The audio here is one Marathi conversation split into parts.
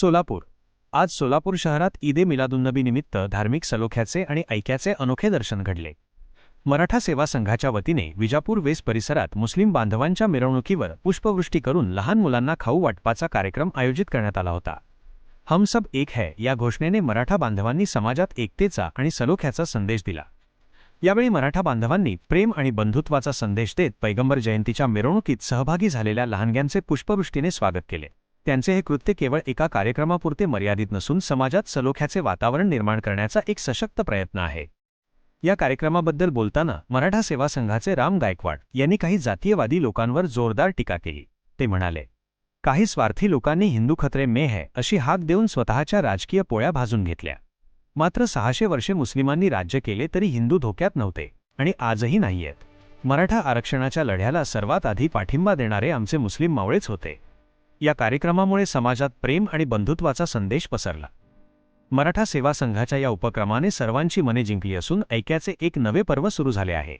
सोलापूर. आज सोलापूर शहरात ईदे मिलादुन्नबी निमित्त धार्मिक सलोख्याचे आणि ऐक्याचे अनोखे दर्शन घडले. मराठा सेवा संघाच्या वतीने विजापूर वेस परिसरात मुस्लिम बांधवांच्या मिरवणुकीवर पुष्पवृष्टी करून लहान मुलांना खाऊ वाटपाचा कार्यक्रम आयोजित करण्यात आला होता. हम सब एक है या घोषणेने मराठा बांधवांनी समाजात एकतेचा आणि सलोख्याचा संदेश दिला. यावेळी मराठा बांधवांनी प्रेम आणि बंधुत्वाचा संदेश देत पैगंबर जयंतीच्या मिरवणुकीत सहभागी झालेल्या लहानग्यांचे पुष्पवृष्टीने स्वागत केले. त्यांचे हे कृत्य केवळ एका कार्यक्रमापुरते मर्यादित नसून समाजात सलोख्याचे वातावरण निर्माण करण्याचा एक सशक्त प्रयत्न आहे. या कार्यक्रमाबद्दल बोलताना मराठा सेवा संघाचे राम गायकवाड यांनी काही जातीयवादी लोकांवर जोरदार टीका केली. ते म्हणाले काही स्वार्थी लोकांनी हिंदू खत्रे मे है अशी हाक देऊन स्वतःच्या राजकीय पोळ्या भाजून घेतल्या. मात्र सहाशे वर्षे मुस्लिमांनी राज्य केले तरी हिंदू धोक्यात नव्हते आणि आजही नाहीयेत. मराठा आरक्षणाच्या लढ्याला सर्वात आधी पाठिंबा देणारे आमचे मुस्लिम मावळेच होते. या कार्यक्रमामुळे समाजात प्रेम आणि बंधुत्वाचा संदेश पसरला. मराठा सेवा संघाच्या या उपक्रमाने सर्वांची मने जिंकली असून ऐक्याचे एक नवे पर्व सुरू झाले आहे.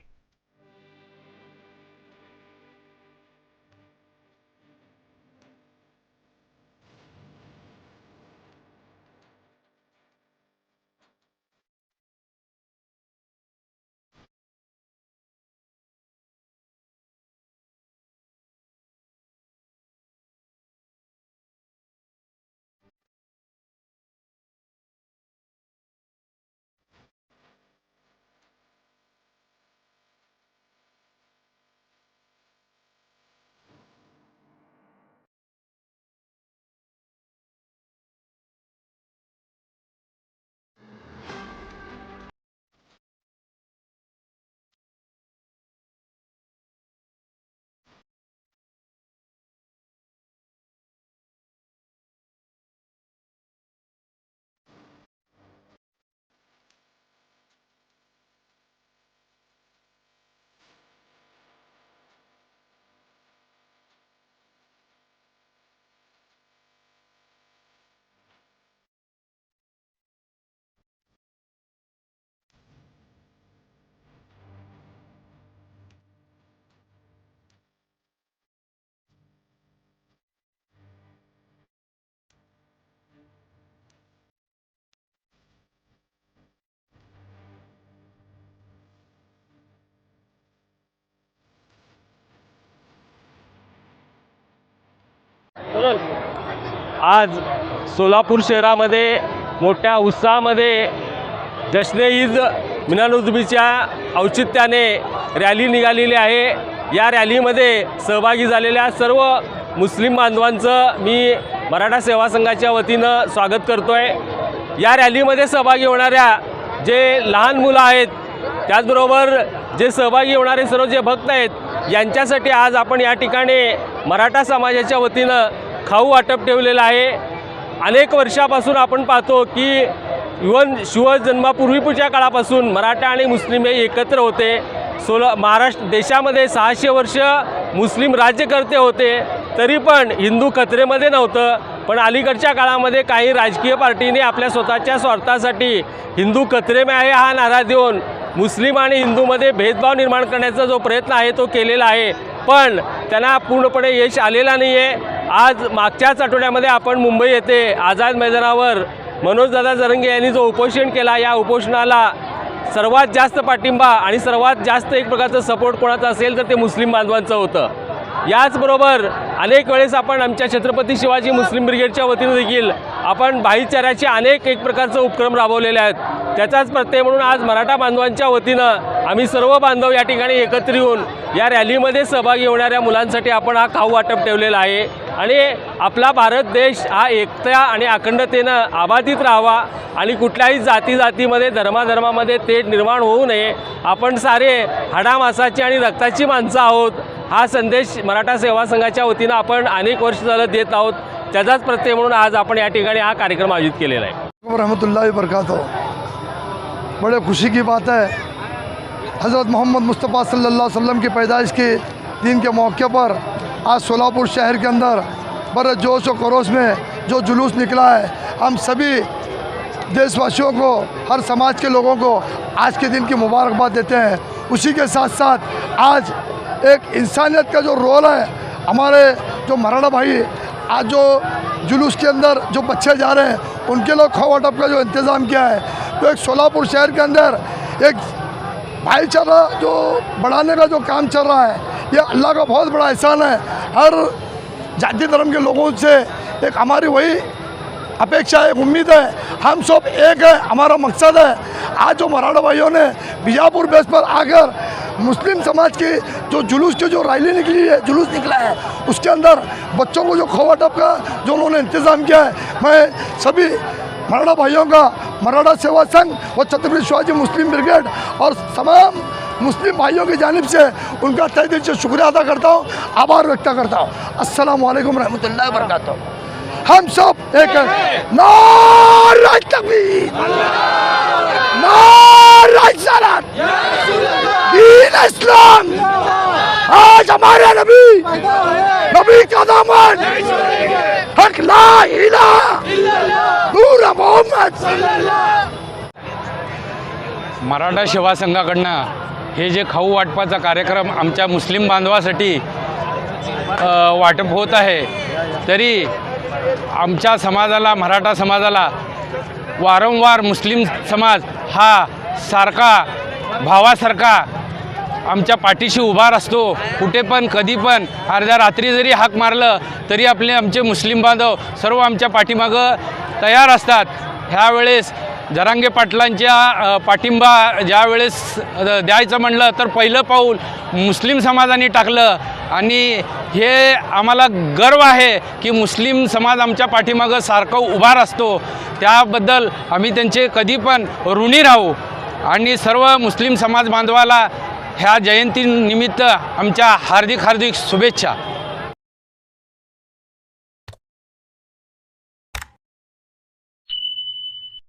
आज सोलापूर शहरामध्ये मोठ्या उत्साहामध्ये जश्ने ईद मिनानुजबीच्या औचित्याने रॅली निघालेली आहे. या रॅलीमध्ये सहभागी झालेल्या सर्व मुस्लिम बांधवांचं मी मराठा सेवा संघाच्या वतीनं स्वागत करतो आहे या रॅलीमध्ये सहभागी होणाऱ्या जे लहान मुलं आहेत त्याचबरोबर जे सहभागी होणारे सर्व जे भक्त आहेत यांच्यासाठी आज आपण या ठिकाणी मराठा समाजाच्या वतीनं खाऊ वाटप ठेवलेलं आहे. अनेक वर्षापासून आपण पाहतो की इवन शिवजन्मापूर्वीपूरच्या काळापासून मराठा आणि मुस्लिम हे एकत्र होते. सोला महाराष्ट्र देशामध्ये सहाशे वर्ष मुस्लिम राज्यकर्ते होते. तरी पण हिंदू कचरेमध्ये नव्हतं. पण अलीकडच्या काळामध्ये काही राजकीय पार्टीने आपल्या स्वतःच्या स्वार्थासाठी हिंदू कचरे में आहे हा नारा देऊन मुस्लिम आणि हिंदूमध्ये भेदभाव निर्माण करण्याचा जो प्रयत्न आहे तो केलेला आहे. पण त्यांना पूर्णपणे यश आलेला नाही आहे आज मागच्याच आठवड्यामध्ये आपण मुंबई येथे आझाद मैदानावर मनोजदादा जरंगे यांनी जो उपोषण केला या उपोषणाला सर्वात जास्त पाठिंबा आणि सर्वात जास्त एक प्रकारचं सपोर्ट कोणाचा असेल तर ते मुस्लिम बांधवांचं होतं. याचबरोबर अनेक वेळेस आपण आमच्या छत्रपती शिवाजी मुस्लिम ब्रिगेडच्या वतीनं देखील आपण भाईचाऱ्याचे अनेक एक प्रकारचे उपक्रम राबवलेले आहेत. त्याचाच प्रत्यय म्हणून आज मराठा बांधवांच्या वतीनं आम्ही सर्व बांधव या ठिकाणी एकत्र येऊन या रॅलीमध्ये सहभागी होणाऱ्या मुलांसाठी आपण हा खाऊ वाटप ठेवलेला आहे. आणि आपला भारत देश हा एकता आणि अखंडतेनं आबाधित राहावा आणि कुठल्याही जाती जातीमध्ये धर्माधर्मामध्ये तेढ निर्माण होऊ नये. आपण सारे हाडामासाची आणि रक्ताची माणसं आहोत. हा संदेश मराठा सेवा संघाच्या वतीनं आपण अनेक वर्ष झालं देत आहोत. त्याचाच प्रत्यय म्हणून आज आपण या ठिकाणी हा कार्यक्रम आयोजित केलेला आहे. रहमतुल्ला वबरकत बड़े खुशी की बात है। हज़रत मोहम्मद मुस्तफ़ा सल्लल्लाहु अलैहि वसल्लम की पैदाइश के दिन के मौके पर आज सोलापुर शहर के अंदर बड़े जोश व खरोश में जो जुलूस निकला है, हम सभी देशवासियों को, हर समाज के लोगों को आज के दिन की मुबारकबाद देते हैं। उसी के साथ साथ आज एक इंसानियत का जो रोल है, हमारे जो मराठा भाई, आज जो जुलूस के अंदर जो बच्चे जा रहे हैं, उनके लिए खवाटप का जो इंतज़ाम किया है। तो एक सोलापुर शहर के अंदर एक भाईचारा जो बढ़ाने का जो काम चल रहा है ये अल्लाह का बहुत बड़ा एहसान है। हर जाति धर्म के लोगों से एक हमारी वही अपेक्षा, एक उम्मीद है। हम सब एक है, हमारा मकसद है। आज जो मराठा भाइयों ने बीजापुर बेस पर आकर मुस्लिम समाज की जो जुलूस की जो रैली निकली है, जुलूस निकला है, उसके अंदर बच्चों को जो खवाटप का जो उन्होंने इंतज़ाम किया है, मैं सभी मराठा भाइयों का मराठा सेवा संघ और छत्रपति शिवाजी मुस्लिम ब्रिगेड और तमाम मुस्लिम भाइयों की जानब से उनका तय दिल से शुक्रिया अदा करता हूँ, आभार व्यक्त करता हूँ। अस्सलाम वालेकुम रहमतुल्लाहि व हम सब एक इस्लाम। आज हमारे नबी नबी का दामन ला मोहम्मद। मराठा सेवा संघाकडनं हे जे खाऊ वाटपाचा कार्यक्रम आमच्या मुस्लिम बांधवासाठी वाटप होत आहे. तरी आमच्या समाजाला मराठा समाजाला वारंवार मुस्लिम समाज हा सारखा भावासारखा आमच्या पाठीशी उभा असतो कुठे पण कधी पण अर्ध्या रात्री जरी हाक मारलं तरी आपले आमचे मुस्लिम बांधव सर्व आमच्या पाठीमागं तयार असतात. ह्यावेळेस जरांगे पाटलांच्या पाठिंबा ज्यावेळेस द्यायचं म्हणलं तर पहिलं पाऊल मुस्लिम समाजाने टाकलं. आणि हे आम्हाला गर्व आहे की मुस्लिम समाज आमच्या पाठीमागं सारखं उभार असतो त्याबद्दल आम्ही त्यांचे कधी पण ऋणी राहू. आणि सर्व मुस्लिम समाज बांधवाला ह्या जयंतीनिमित्त आमच्या हार्दिक हार्दिक शुभेच्छा.